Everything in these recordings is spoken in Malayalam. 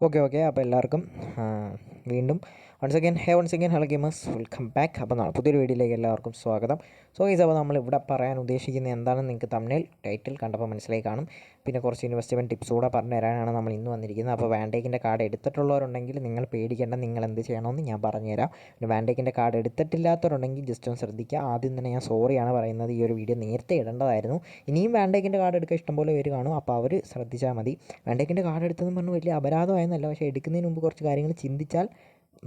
ഓക്കെ ഓക്കെ അപ്പോൾ എല്ലാവർക്കും ആ, വീണ്ടും once again hey once again hello gamers welcome back അപ്പോൾ നാളെ പുതിയൊരു വീഡിയോയിലേക്ക് എല്ലാവർക്കും സ്വാഗതം. സോ ഗൈസ് അപ്പോൾ നമ്മൾ ഇവിടെ പറയാൻ ഉദ്ദേശിക്കുന്നത് എന്താണെന്ന് നിങ്ങൾക്ക് തമ്മിൽ ടൈറ്റിൽ കണ്ടപ്പോൾ മനസ്സിലായി കാണും. പിന്നെ കുറച്ച് ഇൻവെസ്റ്റ്മെന്റ് ടിപ്സ് കൂടെ പറഞ്ഞു തരാനാണ് നമ്മൾ ഇന്ന് വന്നിരിക്കുന്നത്. അപ്പോൾ വാൻഡേക്കിന്റെ കാർഡ് എടുത്തിട്ടുള്ളവരുണ്ടെങ്കിൽ നിങ്ങൾ പേടിക്കേണ്ട നിങ്ങൾ എന്ത് ചെയ്യണമെന്ന് ഞാൻ പറഞ്ഞുതരാം പിന്നെ വാൻഡേക്കിന്റെ കാർഡ് എടുത്തിട്ടില്ലാത്തവരുണ്ടെങ്കിൽ ജസ്റ്റ് ഒന്ന് ശ്രദ്ധിക്കുക. ആദ്യം തന്നെ ഞാൻ സോറിയാണ് പറയുന്നത്. ഈ ഒരു വീഡിയോ നേരത്തെ ഇടേണ്ടതായിരുന്നു. ഇനിയും വാൻഡേക്കിന്റെ കാർഡ് എടുക്കാൻ ഇഷ്ടംപോലെ പേര് കാണും. അപ്പോൾ അവർ ശ്രദ്ധിച്ചാൽ മതി. വാൻഡേക്കിന്റെ കാർഡ് എടുത്തതെന്ന് പറഞ്ഞു വലിയ അപരാധമായെന്നല്ല. പക്ഷേ എടുക്കുന്നതിന് മുമ്പ് കുറച്ച് കാര്യങ്ങൾ ചിന്തിച്ചാൽ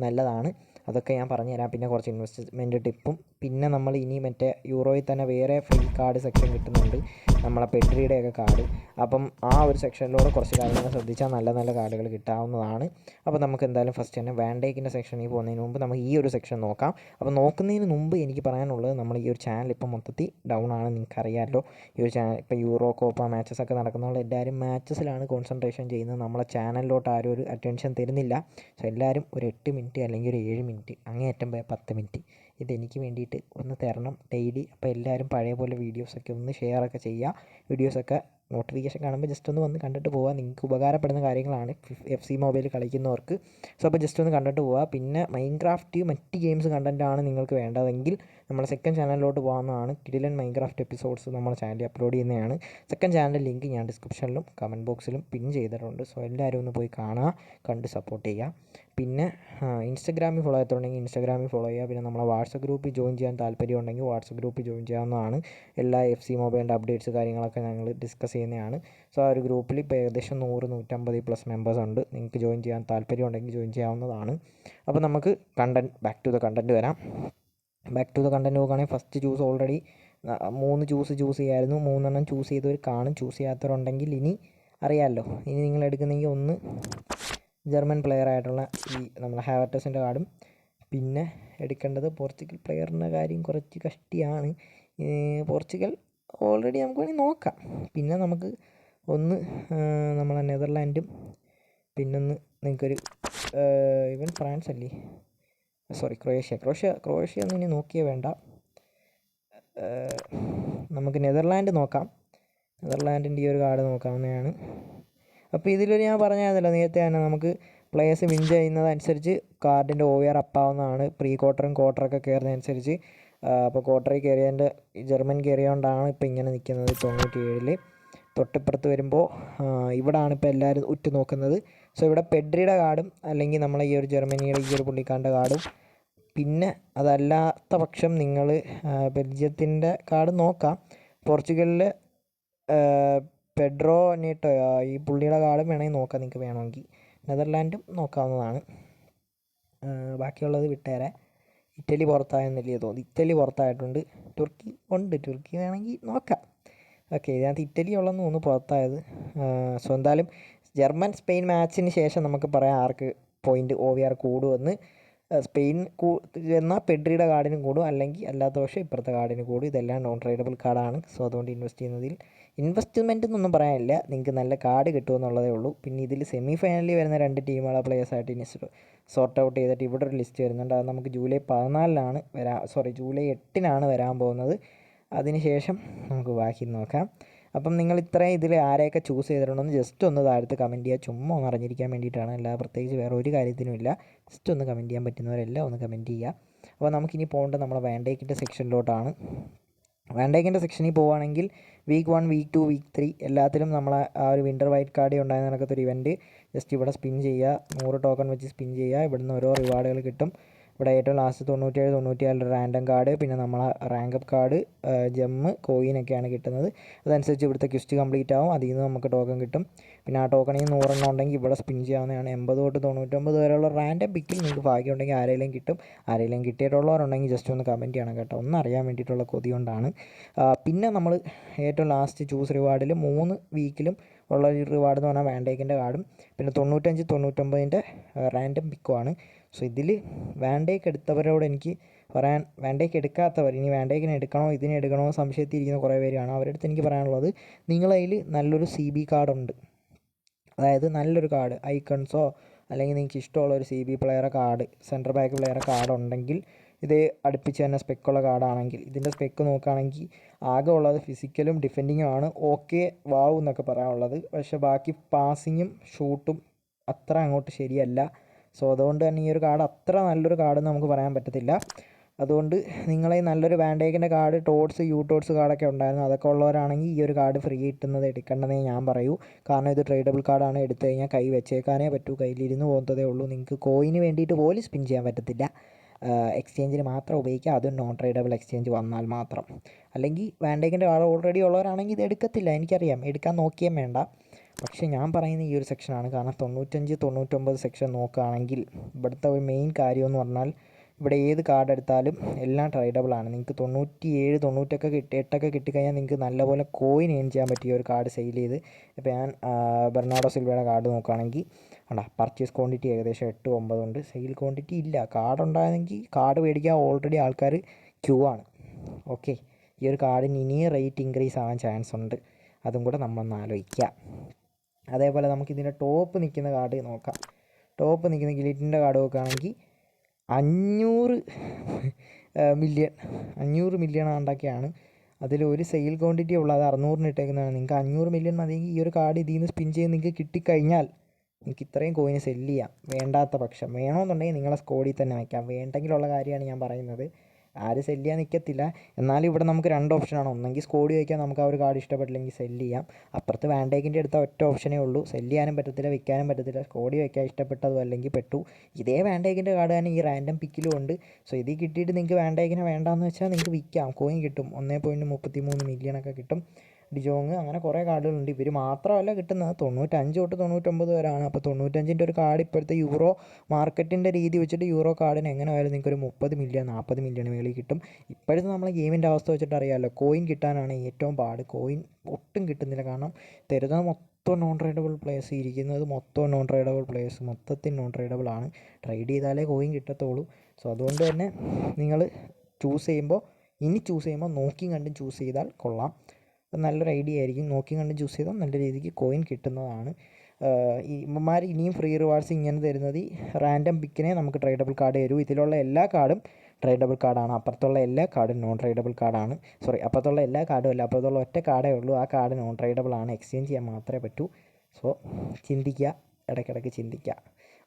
നല്ലതാണ്. അതൊക്കെ ഞാൻ പറഞ്ഞു തരാം പിന്നെ കുറച്ച് ഇൻവെസ്റ്റ്മെന്റ് ടിപ്പും പിന്നെ നമ്മൾ ഇനി മറ്റേ യൂറോയിൽ തന്നെ വേറെ ഫ്രീ കാർഡ് സെക്ഷൻ കിട്ടുന്നുണ്ട്. നമ്മളെ പെട്രിയുടെയൊക്കെ കാർഡ് അപ്പം ആ ഒരു സെക്ഷനിലൂടെ കുറച്ച് കാര്യങ്ങൾ ശ്രദ്ധിച്ചാൽ നല്ല നല്ല കാർഡുകൾ കിട്ടാവുന്നതാണ്. അപ്പോൾ നമുക്ക് എന്തായാലും ഫസ്റ്റ് തന്നെ വാൻഡേക്കിന്റെ സെക്ഷനിൽ പോകുന്നതിന് മുമ്പ് നമുക്ക് ഈ ഒരു സെക്ഷൻ നോക്കാം. അപ്പോൾ നോക്കുന്നതിന് മുമ്പ് എനിക്ക് പറയാനുള്ളത് നമ്മൾ ഈ ഒരു ചാനൽ ഇപ്പോൾ മൊത്തത്തിൽ ഡൗൺ ആണ്. നിങ്ങൾക്കറിയാമല്ലോ ഈ ഒരു ചാനൽ ഇപ്പോൾ യൂറോ കോപ്പ മാച്ചസ് ഒക്കെ നടക്കുന്നതുകൊണ്ട് എല്ലാവരും മാച്ചസിലാണ് കോൺസെൻട്രേഷൻ ചെയ്യുന്നത്. നമ്മളെ ചാനലിലോട്ട് ആരും ഒരു അറ്റൻഷൻ തരുന്നില്ല. സോ എല്ലാവരും ഒരു എട്ട് മിനിറ്റ് അല്ലെങ്കിൽ ഒരു ഏഴ് മിനിറ്റ് അങ്ങേയറ്റം പത്ത് മിനിറ്റ് ഇതെനിക്ക് വേണ്ടിയിട്ട് ഒന്ന് തരണം ഡെയിലി അപ്പോൾ എല്ലാവരും പഴയ പോലെ വീഡിയോസൊക്കെ ഒന്ന് ഷെയറൊക്കെ ചെയ്യുക വീഡിയോസൊക്കെ നോട്ടിഫിക്കേഷൻ കാണുമ്പോൾ ജസ്റ്റ് ഒന്ന് വന്ന് കണ്ടിട്ട് പോവുക. നിങ്ങൾക്ക് ഉപകാരപ്പെടുന്ന കാര്യങ്ങളാണ് എഫ് സി മൊബൈൽ കളിക്കുന്നവർക്ക്. സോ അപ്പോൾ ജസ്റ്റ് ഒന്ന് കണ്ടിട്ട് പോവുക. പിന്നെ മൈൻക്രാഫ്റ്റ് മറ്റ് ഗെയിംസ് കണ്ടന്റാണ് നിങ്ങൾക്ക് വേണ്ടതെങ്കിൽ നമ്മുടെ സെക്കൻഡ് ചാനലിലോട്ട് പോകാവുന്നതാണ്. കിടിലൻ മൈൻക്രാഫ്റ്റ് എപ്പിസോഡ്സ് നമ്മുടെ ചാനലിൽ അപ്ലോഡ് ചെയ്യുന്നതാണ്. സെക്കൻഡ് ചാനലിന്റെ ലിങ്ക് ഞാൻ ഡിസ്ക്രിപ്ഷനിലും കമന്റ് ബോക്സിലും പിൻ ചെയ്തിട്ടുണ്ട്. സോ എല്ലാവരും ഒന്ന് പോയി കാണുക കണ്ട് സപ്പോർട്ട് ചെയ്യുക. പിന്നെ ഇൻസ്റ്റഗ്രാമിൽ ഫോളോ ചെയ്തിട്ടുണ്ടെങ്കിൽ ഇൻസ്റ്റാഗ്രാമിൽ ഫോളോ ചെയ്യുക. പിന്നെ നമ്മളെ വാട്സപ്പ് ഗ്രൂപ്പിൽ ജോയിൻ ചെയ്യാൻ താല്പര്യം ഉണ്ടെങ്കിൽ വാട്സപ്പ് ഗ്രൂപ്പിൽ ജോയിൻ ചെയ്യാവുന്നതാണ്. എല്ലാ എഫ് സി മൊബൈലിന്റെ അപ്ഡേറ്റ്സ് കാര്യങ്ങളൊക്കെ ഞങ്ങൾ ഡിസ്കസ് ചെയ്യുന്നതാണ്. സോ ആ ഒരു ഗ്രൂപ്പിൽ ഇപ്പോൾ ഏകദേശം നൂറ് നൂറ്റമ്പത് പ്ലസ് മെമ്പേഴ്സ് ഉണ്ട്. നിങ്ങൾക്ക് ജോയിൻ ചെയ്യാൻ താല്പര്യം ഉണ്ടെങ്കിൽ ജോയിൻ ചെയ്യാവുന്നതാണ്. അപ്പോൾ നമുക്ക് content back to the content വരാം. ബാക്ക് ടു ദ കണ്ടന്റ് നോക്കുകയാണെങ്കിൽ ഫസ്റ്റ് ചൂസ് ഓൾറെഡി മൂന്ന് ചൂസ് ചൂസ് ചെയ്യായിരുന്നു. മൂന്നെണ്ണം ചൂസ് ചെയ്തവർ കാണും. ചൂസ് ചെയ്യാത്തവരുണ്ടെങ്കിൽ ഇനി അറിയാമല്ലോ ഇനി നിങ്ങൾ എടുക്കുന്നെങ്കിൽ ഒന്ന് ജർമ്മൻ പ്ലെയർ ആയിട്ടുള്ള ഈ നമ്മളെ ഹാവർട്ടസിന്റെ കാർഡും. പിന്നെ എടുക്കേണ്ടത് പോർച്ചുഗൽ പ്ലെയറിന്റെ കാര്യം കുറച്ച് കഷ്ടിയാണ്. പോർച്ചുഗൽ ഓൾറെഡി നമുക്ക് വേണമെങ്കിൽ നോക്കാം. പിന്നെ നമുക്ക് ഒന്ന് നമ്മളെ നെതർലാൻഡും പിന്നൊന്ന് നിങ്ങൾക്കൊരു ഇവൻ ഫ്രാൻസ് അല്ലേ? Sorry Croatia. ക്രൊയേഷ്യ ക്രൊയേഷ്യ ഒന്നും ഇനി നോക്കിയേ വേണ്ട. നമുക്ക് നെതർലാൻഡ് നോക്കാം. നെതർലാൻഡിന്റെ ഈ ഒരു കാർഡ് നോക്കാവുന്നതാണ്. അപ്പോൾ ഇതിലൊരു ഞാൻ പറഞ്ഞതല്ലോ നേരത്തെ തന്നെ നമുക്ക് പ്ലേയേഴ്സ് വിൻ ചെയ്യുന്നതനുസരിച്ച് കാർഡിന്റെ ഓവിയർ അപ്പാവുന്നതാണ് പ്രീ ക്വാർട്ടറും ക്വാർട്ടറൊക്കെ കയറുന്നതനുസരിച്ച് അപ്പോൾ ക്വാർട്ടറിൽ കയറിയതിന്റെ ജർമ്മൻ കയറിയതുകൊണ്ടാണ് ഇപ്പോൾ ഇങ്ങനെ നിൽക്കുന്നത് തൊണ്ണൂറ്റി ഏഴിൽ തൊട്ടിപ്പുറത്ത് വരുമ്പോൾ ഇവിടാണ് ഇപ്പോൾ എല്ലാവരും ഉറ്റു നോക്കുന്നത് സോ ഇവിടെ പെഡ്രിയുടെ കാർഡും അല്ലെങ്കിൽ നമ്മളെ ഈ ഒരു ജർമ്മനിയുടെ ഈ ഒരു പുള്ളിക്കാരന്റെ കാർഡും പിന്നെ അതല്ലാത്ത പക്ഷം നിങ്ങൾ ബെൽജിയത്തിന്റെ കാർഡ് നോക്കാം. പോർച്ചുഗലിൽ പെഡ്രോ നീട്ടോ ഈ പുള്ളിയുടെ കാർഡും വേണമെങ്കിൽ നോക്കാം. നിങ്ങൾക്ക് വേണമെങ്കിൽ. നെതർലാൻഡും നോക്കാവുന്നതാണ്. ബാക്കിയുള്ളത് വിട്ടേരെ. ഇറ്റലി പുറത്തായെന്നല്ലേ തോന്നി ഇറ്റലി പുറത്തായിട്ടുണ്ട്. തുർക്കി ഉണ്ട്. തുർക്കി വേണമെങ്കിൽ നോക്കാം. ഓക്കെ ഇതിനകത്ത് ഇറ്റലി ഉള്ളതെന്ന് തോന്നുന്നു പുറത്തായത്. സോ എന്തായാലും ജർമ്മൻ സ്പെയിൻ മാച്ചിന് ശേഷം നമുക്ക് പറയാം ആർക്ക് പോയിന്റ് ഒ വി ആർ കൂടുമെന്ന്. സ്പെയിൻ കൂ എന്നാൽ പെഡ്രിയുടെ കാർഡിനും കൂടും. അല്ലെങ്കിൽ അല്ലാത്ത പക്ഷേ ഇപ്പുറത്തെ കാർഡിന് കൂടും. ഇതെല്ലാം നോൺ ട്രേഡബിൾ കാർഡാണ് സോ അതുകൊണ്ട് ഇൻവെസ്റ്റ് ചെയ്യുന്നതിൽ ഇൻവെസ്റ്റ്മെന്റ് എന്നൊന്നും പറയാനില്ല. നിങ്ങൾക്ക് നല്ല കാർഡ് കിട്ടുമെന്നുള്ളതേ ഉള്ളൂ. പിന്നെ ഇതിൽ സെമി ഫൈനലിൽ വരുന്ന രണ്ട് ടീമുകളെ പ്ലേയേഴ്സായിട്ട് ഇനി സോർട്ട് ഔട്ട് ചെയ്തിട്ട് ഇവിടെ ഒരു ലിസ്റ്റ് വരുന്നുണ്ട്. അത് നമുക്ക് ജൂലൈ പതിനാലിനാണ് വരാ സോറി ജൂലൈ എട്ടിനാണ് വരാൻ പോകുന്നത്. അതിനുശേഷം നമുക്ക് ബാക്കി നോക്കാം. അപ്പം നിങ്ങൾ ഇത്രയും ഇതിൽ ആരെയൊക്കെ ചൂസ് ചെയ്തിട്ടുണ്ടെന്ന് ജസ്റ്റ് ഒന്ന് താഴത്ത് കമന്റ് ചെയ്യുക. ചുമ്മാ ഒന്ന് അറിഞ്ഞിരിക്കാൻ വേണ്ടിയിട്ടാണ്. അല്ലാതെ പ്രത്യേകിച്ച് വേറെ ഒരു കാര്യത്തിനുമില്ല ജസ്റ്റ് ഒന്ന് കമന്റ് ചെയ്യാൻ പറ്റുന്നവരെല്ലാം ഒന്ന് കമന്റ് ചെയ്യുക. അപ്പോൾ നമുക്കിനി പോകേണ്ടത് നമ്മളെ വാൻഡേക്കിന്റെ സെക്ഷനിലോട്ടാണ് വാൻഡേക്കിന്റെ സെക്ഷനിൽ പോവുകയാണെങ്കിൽ week one week two week three എല്ലാത്തിലും നമ്മളെ ആ ഒരു വിന്റർ വൈറ്റ് കാർഡ് ഉണ്ടായിരുന്ന ഒരു ഇവന്റ് ജസ്റ്റ് ഇവിടെ സ്പിൻ ചെയ്യുക. നൂറ് ടോക്കൺ വെച്ച് സ്പിൻ ചെയ്യുക. ഇവിടുന്ന് ഓരോ റിവാർഡുകൾ കിട്ടും. ഇവിടെ ഏറ്റവും ലാസ്റ്റ് തൊണ്ണൂറ്റേഴ് തൊണ്ണൂറ്റിയാറ് റാൻഡം കാർഡ് പിന്നെ നമ്മളെ റാങ്ക് അപ്പ് കാർഡ് ജമ്മ് കോയിനൊക്കെയാണ് കിട്ടുന്നത്. അതനുസരിച്ച് ഇവിടുത്തെ ക്വസ്റ്റ് കംപ്ലീറ്റ് ആവും. അതിൽ നിന്ന് നമുക്ക് ടോക്കൺ കിട്ടും. പിന്നെ ആ ടോക്കണിൽ നിന്ന് നൂറെണ്ണം ഉണ്ടെങ്കിൽ ഇവിടെ സ്പിൻ ചെയ്യാവുന്നതാണ്. എൺപത് തൊട്ട് തൊണ്ണൂറ്റൊമ്പത് വരെയുള്ള റാൻഡം പിക്കിൽ നിങ്ങൾക്ക് ഭാഗ്യം ഉണ്ടെങ്കിൽ ആരെങ്കിലും കിട്ടും. ആരെങ്കിലും കിട്ടിയിട്ടുള്ളവരുണ്ടെങ്കിൽ ജസ്റ്റ് ഒന്ന് കമന്റ് ചെയ്യണം കേട്ടോ. ഒന്ന് അറിയാൻ വേണ്ടിയിട്ടുള്ള കൊതി കൊണ്ടാണ്. പിന്നെ നമ്മൾ ഏറ്റവും ലാസ്റ്റ് ചൂസ് റിവാർഡിൽ മൂന്ന് വീക്കിലും ഉള്ള ഒരു റിവാർഡ് എന്ന് പറഞ്ഞാൽ വാൻഡേക്കിന്റെ കാർഡും പിന്നെ തൊണ്ണൂറ്റഞ്ച് തൊണ്ണൂറ്റൊമ്പതിന്റെ റാൻഡം പിക്കുമാണ് സോ ഇതിൽ വാൻഡേക്ക് എടുത്തവരോട് എനിക്ക് പറയാൻ വാൻഡേക്ക് എടുക്കാത്തവർ ഇനി വാൻഡേക്കിനെ എടുക്കണോ ഇതിനെ എടുക്കണോ സംശയത്തിരിക്കുന്ന കുറേ പേരാണ്. അവരുടെ അടുത്ത് എനിക്ക് പറയാനുള്ളത് നിങ്ങളതിൽ നല്ലൊരു സി ബി കാർഡുണ്ട് അതായത് നല്ലൊരു കാർഡ് ഐക്കൺസോ അല്ലെങ്കിൽ നിങ്ങൾക്ക് ഇഷ്ടമുള്ള ഒരു സി ബി പ്ലെയറെ കാർഡ് സെന്റർ ബാക്ക് പ്ലെയറെ കാർഡ് ഉണ്ടെങ്കിൽ ഇത് അടുപ്പിച്ച് തന്നെ സ്പെക്കുള്ള കാർഡാണെങ്കിൽ ഇതിന്റെ സ്പെക്ക് നോക്കുകയാണെങ്കിൽ ആകെ ഉള്ളത് ഫിസിക്കലും ഡിഫെൻഡിങ്ങും ആണ്. ഓക്കെ വാവ് എന്നൊക്കെ പറയാനുള്ളത്. പക്ഷേ ബാക്കി പാസിങ്ങും ഷൂട്ടും അത്ര അങ്ങോട്ട് ശരിയല്ല. സോ അതുകൊണ്ട് തന്നെ ഈ ഒരു കാർഡ് അത്ര നല്ലൊരു കാർഡെന്ന് നമുക്ക് പറയാൻ പറ്റത്തില്ല. അതുകൊണ്ട് നിങ്ങളെ നല്ലൊരു വാൻഡേക്കിന്റെ കാർഡ് ടോട്ട്സ് യു ടോട്ട്സ് കാർഡൊക്കെ ഉണ്ടായിരുന്നു. അതൊക്കെ ഉള്ളവരാണെങ്കിൽ ഈ ഒരു കാർഡ് ഫ്രീ കിട്ടുന്നത് എടുക്കേണ്ടതേ ഞാൻ പറയൂ. കാരണം ഇത് ട്രേഡബിൾ കാർഡാണ് എടുത്തു കഴിഞ്ഞാൽ കൈ വെച്ചേക്കാനേ പറ്റൂ. കയ്യിലിരുന്ന് പോകുന്നതേ ഉള്ളൂ. നിങ്ങൾക്ക് കോയിന് വേണ്ടിയിട്ട് പോലും സ്പിൻ ചെയ്യാൻ പറ്റത്തില്ല. എക്സ്ചേഞ്ചിന് മാത്രം ഉപയോഗിക്കുക. അതും നോൺ ട്രേഡബിൾ എക്സ്ചേഞ്ച് വന്നാൽ മാത്രം. അല്ലെങ്കിൽ വാൻഡേക്കിന്റെ കാർഡ് ഓൾറെഡി ഉള്ളവരാണെങ്കിൽ ഇത് എടുക്കത്തില്ല. എനിക്കറിയാം. എടുക്കാൻ നോക്കിയാൽ വേണ്ട. പക്ഷേ ഞാൻ പറയുന്ന ഈ ഒരു സെക്ഷനാണ് കാരണം തൊണ്ണൂറ്റഞ്ച് തൊണ്ണൂറ്റൊമ്പത് സെക്ഷൻ നോക്കുകയാണെങ്കിൽ ഇവിടുത്തെ ഒരു മെയിൻ കാര്യമെന്ന് പറഞ്ഞാൽ ഇവിടെ ഏത് കാർഡ് എടുത്താലും എല്ലാം ട്രേഡബിൾ ആണ്. നിങ്ങൾക്ക് തൊണ്ണൂറ്റി ഏഴ് തൊണ്ണൂറ്റൊക്കെ കിട്ടി എട്ടൊക്കെ കിട്ടിക്കഴിഞ്ഞാൽ നിങ്ങൾക്ക് നല്ലപോലെ കോയിൻ ഏൺ ചെയ്യാൻ പറ്റിയ ഒരു കാർഡ് സെയിൽ ചെയ്ത് ഇപ്പോൾ ഞാൻ ബെർണാഡോ സിൽവയുടെ കാർഡ് നോക്കുകയാണെങ്കിൽ അണ്ടാ പർച്ചേസ് ക്വാണ്ടിറ്റി ഏകദേശം എട്ട് ഒമ്പതുണ്ട് സെയിൽ ക്വാണ്ടിറ്റി ഇല്ല. കാർഡ് ഉണ്ടായിരുന്നെങ്കിൽ കാർഡ് മേടിക്കാൻ ഓൾറെഡി ആൾക്കാർ ക്യൂ ആണ്. ഓക്കെ ഈ ഒരു കാർഡിന് ഇനിയും റേറ്റ് ഇൻക്രീസ് ആവാൻ ചാൻസ് ഉണ്ട്. അതും കൂടെ നമ്മളൊന്ന് ആലോചിക്കുക അതേപോലെ നമുക്ക് ഇതിന്റെ ടോപ്പ് നിൽക്കുന്ന കാർഡ് നോക്കാം. ടോപ്പ് നിൽക്കുന്ന ഗിലിറ്റിന്റെ കാർഡ് നോക്കുകയാണെങ്കിൽ അഞ്ഞൂറ് മില്യൺ അഞ്ഞൂറ് മില്യൺ ആണ്ടൊക്കെയാണ് അതിൽ ഒരു സെയിൽ ക്വാണ്ടിറ്റി ഉള്ളത് അറുന്നൂറിന് ഇട്ടേക്കുന്നതാണ്. നിങ്ങൾക്ക് അഞ്ഞൂറ് മില്യൺ മതിയെങ്കിൽ ഈ ഒരു കാർഡ് ഇതിൽ നിന്ന് സ്പിൻ ചെയ്ത് നിങ്ങൾക്ക് കിട്ടിക്കഴിഞ്ഞാൽ നിങ്ങൾക്ക് ഇത്രയും കോയിന് സെല്ല് ചെയ്യാം. വേണ്ടാത്ത പക്ഷം. വേണമെന്നുണ്ടെങ്കിൽ നിങ്ങളെ സ്കോഡിൽ തന്നെ വയ്ക്കാം. വേണ്ടെങ്കിലുള്ള കാര്യമാണ് ഞാൻ പറയുന്നത്. ആരും സെല്ല് ചെയ്യാൻ നിൽക്കത്തില്ല എന്നാലും ഇവിടെ നമുക്ക് രണ്ട് ഓപ്ഷനാണ് ഒന്നെങ്കിൽ സ്കോഡ് ചോദിക്കാം നമുക്ക് ആ ഒരു കാർഡ് ഇഷ്ടപ്പെട്ടില്ലെങ്കിൽ സെല്ല് ചെയ്യാം. അപ്പുറത്ത് വാൻഡേക്കിന്റെ അടുത്ത ഒറ്റ ഓപ്ഷനേ ഉള്ളൂ. സെല്ല് ചെയ്യാനും പറ്റത്തില്ല വിൽക്കാനും പറ്റത്തില്ല. സ്കോഡ് ചോദിക്കാൻ ഇഷ്ടപ്പെട്ടതും അല്ലെങ്കിൽ പെട്ടു. ഇതേ വാൻഡേക്കിന്റെ കാർഡ് തന്നെ ഈ റാൻഡം പിക്കിലും ഉണ്ട്. സോ ഇത് കിട്ടിയിട്ട് നിങ്ങൾക്ക് വാൻഡേക്കിനെ വേണ്ടാന്ന് വെച്ചാൽ നിങ്ങൾക്ക് വിൽക്കാം. കോയിൻ കിട്ടും. ഒന്നേ പോയിന്റ് മുപ്പത്തി മൂന്ന് മില്യണൊക്കെ കിട്ടും. ഡിജോങ് അങ്ങനെ കുറേ കാർഡുകളുണ്ട്. ഇവർ മാത്രമല്ല കിട്ടുന്നത്. തൊണ്ണൂറ്റഞ്ച് തൊട്ട് തൊണ്ണൂറ്റൊമ്പത് വരെയാണ്. അപ്പോൾ തൊണ്ണൂറ്റഞ്ചിന്റെ ഒരു കാർഡ് ഇപ്പോഴത്തെ യൂറോ മാർക്കറ്റിന്റെ രീതി വെച്ചിട്ട് യൂറോ കാർഡിന് എങ്ങനെ ആയാലും നിങ്ങൾക്ക് ഒരു മുപ്പത് മില്യൺ നാൽപ്പത് മില്യൺ മേളിൽ കിട്ടും. ഇപ്പോഴത്തെ നമ്മളെ ഗെയിമിന്റെ അവസ്ഥ വെച്ചിട്ട് അറിയാമല്ലോ കോയിൻ കിട്ടാനാണ് ഏറ്റവും പാട്. കോയിൻ ഒട്ടും കിട്ടുന്നില്ല. കാരണം തരുന്ന മൊത്തം നോൺ ട്രേഡബിൾ പ്ലേസ് ഇരിക്കുന്നത് മൊത്തം നോൺ ട്രേഡബിൾ പ്ലേസ് മൊത്തത്തിൽ നോൺ ട്രേഡബിൾ ആണ്. ട്രേഡ് ചെയ്താലേ കോയിൻ കിട്ടത്തുള്ളൂ. സോ അതുകൊണ്ട് തന്നെ നിങ്ങൾ ചൂസ് ചെയ്യുമ്പോൾ ഇനി ചൂസ് ചെയ്യുമ്പോൾ നോക്കിയും കണ്ടും ചൂസ് ചെയ്താൽ കൊള്ളാം. നല്ലൊരു ഐഡിയ ആയിരിക്കും. നോക്കി കണ്ട് ചൂസ് ചെയ്താൽ നല്ല രീതിക്ക് കോയിൻ കിട്ടുന്നതാണ്. ഈ ഇമ്മമാർ ഇനിയും ഫ്രീ റിവാർഡ്സ് ഇങ്ങനെ തരുന്നത് ഈ റാൻഡം പിക്കിനെ നമുക്ക് ട്രേഡബിൾ കാർഡ് തരൂ. ഇതിലുള്ള എല്ലാ കാർഡും ട്രേഡബിൾ കാർഡാണ്. അപ്പുറത്തുള്ള എല്ലാ കാർഡും നോൺ ട്രേഡബിൾ കാർഡാണ്. സോറി അപ്പുറത്തുള്ള എല്ലാ കാർഡും അല്ല അപ്പുറത്തുള്ള ഒറ്റ കാർഡേ ഉള്ളൂ. ആ കാർഡ് നോൺ ട്രേഡബിൾ ആണ്. എക്സ്ചേഞ്ച് ചെയ്യാൻ മാത്രമേ പറ്റൂ. സോ ചിന്തിക്കുക. ഇടയ്ക്കിടയ്ക്ക് ചിന്തിക്കുക.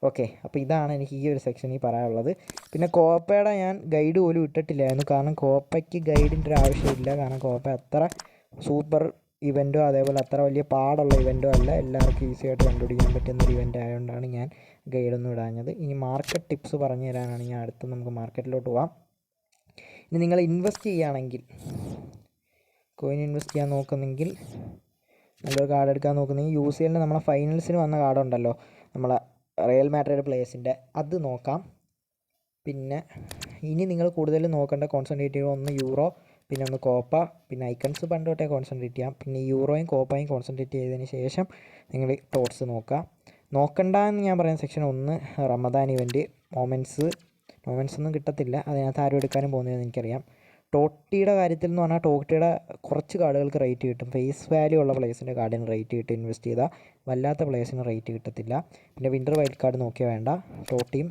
ഓക്കെ അപ്പോൾ ഇതാണ് എനിക്ക് ഈ ഒരു സെക്ഷനിൽ പറയാനുള്ളത്. പിന്നെ കോപ്പയുടെ ഞാൻ ഗൈഡ് പോലും ഇട്ടിട്ടില്ലായിരുന്നു. കാരണം കോപ്പയ്ക്ക് ഗൈഡിന്റെ ഒരു ആവശ്യമില്ല. കാരണം കോപ്പ അത്ര സൂപ്പർ ഇവന്റോ അതേപോലെ അത്ര വലിയ പാടുള്ള ഇവന്റോ അല്ല. എല്ലാവർക്കും ഈസി ആയിട്ട് കണ്ടുപിടിക്കാൻ പറ്റുന്ന ഒരു ഇവന്റ് ആയതുകൊണ്ടാണ് ഞാൻ ഗൈഡൊന്നും ഇടാഞ്ഞത്. ഇനി മാർക്കറ്റ് ടിപ്സ് പറഞ്ഞു തരാനാണ് ഞാൻ അടുത്ത് നമുക്ക് മാർക്കറ്റിലോട്ട് പോവാം. ഇനി നിങ്ങൾ ഇൻവെസ്റ്റ് ചെയ്യുകയാണെങ്കിൽ കോയിൻ ഇൻവെസ്റ്റ് ചെയ്യാൻ നോക്കുന്നെങ്കിൽ നല്ലൊരു കാർഡ് എടുക്കാൻ നോക്കുന്നെങ്കിൽ യു സി എല്ലിന് നമ്മളെ ഫൈനൽസിന് വന്ന കാർഡുണ്ടല്ലോ നമ്മളെ റയൽ മാഡ്രിഡ് പ്ലേയേഴ്സിന്റെ അത് നോക്കാം. പിന്നെ ഇനി നിങ്ങൾ കൂടുതൽ നോക്കേണ്ട കോൺസെൻട്രേറ്റ് ചെയ്യുക ഒന്ന് യൂറോ പിന്നെ ഒന്ന് കോപ്പ പിന്നെ ഐക്കൺസ് പണ്ട് തൊട്ടേ കോൺസെൻട്രേറ്റ് ചെയ്യാം. പിന്നെ യൂറോയും കോപ്പയും കോൺസെൻട്രേറ്റ് ചെയ്തതിന് ശേഷം നിങ്ങൾ ടോട്ട്സ് നോക്കുക. നോക്കണ്ട എന്ന് ഞാൻ പറയുന്ന സെക്ഷൻ ഒന്ന് റമദാൻ ഇവന്റ് മൊമെന്റ്സ് മൊമെന്റ്സ് ഒന്നും കിട്ടത്തില്ല. അതിനകത്ത് ആരും എടുക്കാനും പോകുന്നതെന്ന് എനിക്കറിയാം. ടോട്ടിയുടെ കാര്യത്തിൽ എന്ന് പറഞ്ഞാൽ ടോട്ടിയുടെ കുറച്ച് കാർഡുകൾക്ക് റേറ്റ് കിട്ടും. ഫേസ് വാല്യൂ ഉള്ള പ്ലേസിന്റെ കാർഡിന് റേറ്റ് കിട്ടും. ഇൻവെസ്റ്റ് ചെയ്താൽ വല്ലാത്ത പ്ലേസിന് റേറ്റ് കിട്ടത്തില്ല. പിന്നെ വിന്റർ വൈൽഡ് കാർഡ് നോക്കിയാൽ വേണ്ട ടോട്ടിയും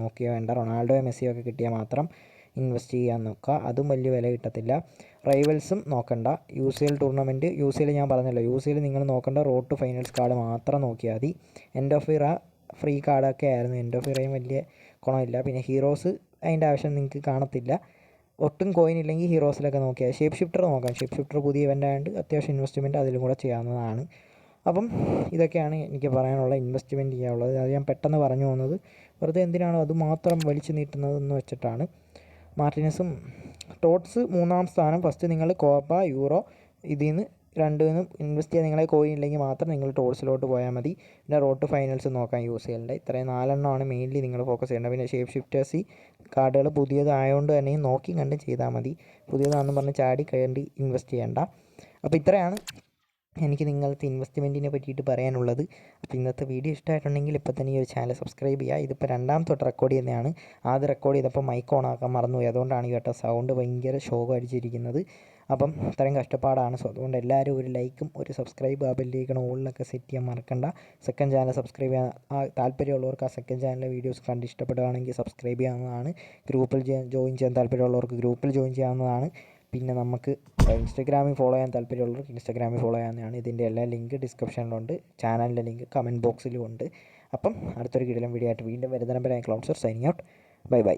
നോക്കിയാൽ വേണ്ട. റൊണാൾഡോ മെസ്സിയൊക്കെ കിട്ടിയാൽ മാത്രം ഇൻവെസ്റ്റ് ചെയ്യാൻ നോക്കുക. അതും വലിയ വില കിട്ടത്തില്ല. റൈവൽസും നോക്കണ്ട. U C L tournament U C L ഞാൻ പറഞ്ഞല്ലോ. യു സി എൽ നിങ്ങൾ നോക്കേണ്ട. റോഡ് ടു ഫൈനൽസ് കാർഡ് മാത്രം നോക്കിയാൽ മതി. എൻഡ് ഓഫ് ഇറ ഫ്രീ കാർഡൊക്കെ ആയിരുന്നു. എൻഡ് ഓഫ് ഇറയും വലിയ ഗുണമില്ല പിന്നെ ഹീറോസ് അതിന്റെ ആവശ്യം നിങ്ങൾക്ക് കാണത്തില്ല. ഒട്ടും കോയിൻ ഇല്ലെങ്കിൽ ഹീറോസിലൊക്കെ നോക്കിയാൽ ഷേപ്പ് ഷിഫ്റ്റർ നോക്കാം. ഷേപ്പ് ഷിഫ്റ്റർ പുതിയ ഇവന്റ് ആയതുകൊണ്ട് അത്യാവശ്യം ഇൻവെസ്റ്റ്മെന്റ് അതിലും കൂടെ ചെയ്യാവുന്നതാണ്. അപ്പം ഇതൊക്കെയാണ് എനിക്ക് പറയാനുള്ള ഇൻവെസ്റ്റ്മെന്റ് ചെയ്യാനുള്ളത്. അത് ഞാൻ പെട്ടെന്ന് പറഞ്ഞു പോകുന്നത്. വെറുതെ എന്തിനാണോ അത് മാത്രം വലിച്ചു നീട്ടുന്നതെന്ന് വെച്ചിട്ടാണ്. മാർട്ടിനസും ടോട്ട്സ് മൂന്നാം സ്ഥാനം. ഫസ്റ്റ് നിങ്ങൾ കോപ്പ യൂറോ ഇതിൽ നിന്ന് രണ്ടു നിന്നും ഇൻവെസ്റ്റ് ചെയ്യാൻ നിങ്ങളെ കോയിൻ ഇല്ലെങ്കിൽ മാത്രം നിങ്ങൾ ടോട്ട്സിലോട്ട് പോയാൽ മതി. പിന്നെ റോട്ട് ഫൈനൽസ് നോക്കാൻ യൂസ് ചെയ്യേണ്ടത് ഇത്രയും നാലെണ്ണമാണ് മെയിൻലി നിങ്ങൾ ഫോക്കസ് ചെയ്യേണ്ടത്. പിന്നെ ഷേപ്പ് ഷിഫ്റ്റേഴ്സ് കാർഡുകൾ പുതിയതായതുകൊണ്ട് തന്നെ നോക്കി കണ്ട് ചെയ്താൽ മതി. പുതിയതാണെന്ന് പറഞ്ഞ് ചാടി കയറി ഇൻവെസ്റ്റ് ചെയ്യേണ്ട. അപ്പോൾ ഇത്രയാണ് എനിക്ക് നിങ്ങൾക്ക് ഇൻവെസ്റ്റ്മെന്റിനെ പറ്റിയിട്ട് പറയാനുള്ളത്. അപ്പോൾ ഇന്നത്തെ വീഡിയോ ഇഷ്ടമായിട്ടുണ്ടെങ്കിൽ ഇപ്പോൾ തന്നെ ഈ ഒരു ചാനൽ സബ്സ്ക്രൈബ് ചെയ്യുക. ഇതിപ്പോൾ രണ്ടാം തൊട്ട് റെക്കോർഡ് ചെയ്യുന്നതാണ്. ആദ്യം റെക്കോർഡ് ചെയ്തപ്പോൾ മൈക്ക് ഓൺ ആക്കാൻ മറന്നുപോയി. അതുകൊണ്ടാണ് കേട്ടോ സൗണ്ട് ഭയങ്കര ശോകം അടിച്ചിരിക്കുന്നത്. അപ്പം ഇത്രയും കഷ്ടപ്പാടാണ്. സോ അതുകൊണ്ട് എല്ലാവരും ഒരു ലൈക്കും ഒരു സബ്സ്ക്രൈബ് ആ ബെല്ലിക്കണം ഓളിലൊക്കെ സെറ്റ് ചെയ്യാൻ മറക്കണ്ട. സെക്കൻഡ് ചാനൽ സബ്സ്ക്രൈബ് ചെയ്യാൻ ആ താല്പര്യമുള്ളവർക്ക് ആ സെക്കൻഡ് ചാനലിലെ വീഡിയോസ് കണ്ട് ഇഷ്ടപ്പെടുകയാണെങ്കിൽ സബ്സ്ക്രൈബ് ചെയ്യാവുന്നതാണ്. ഗ്രൂപ്പിൽ ജോയിൻ ചെയ്യാൻ താല്പര്യമുള്ളവർക്ക് ഗ്രൂപ്പിൽ ജോയിൻ ചെയ്യാവുന്നതാണ്. പിന്നെ നമുക്ക് ഇൻസ്റ്റഗ്രാമിൽ ഫോളോ ചെയ്യാൻ താല്പര്യമുള്ളവർക്ക് ഇൻസ്റ്റഗ്രാമിൽ ഫോളോ ചെയ്യാവുന്നതാണ്. ഇതിന്റെ എല്ലാ ലിങ്ക് ഡിസ്ക്രിപ്ഷനിലുണ്ട് ചാനലിന്റെ ലിങ്ക് കമന്റ് ബോക്സിലും ഉണ്ട്. അപ്പം അടുത്തൊരു കിടിലം വീഡിയോ ആയിട്ട് വീണ്ടും വരുന്ന നമ്പർ ക്ലൗൺസർ സൈനിങ് ഔട്ട് ബൈ ബൈ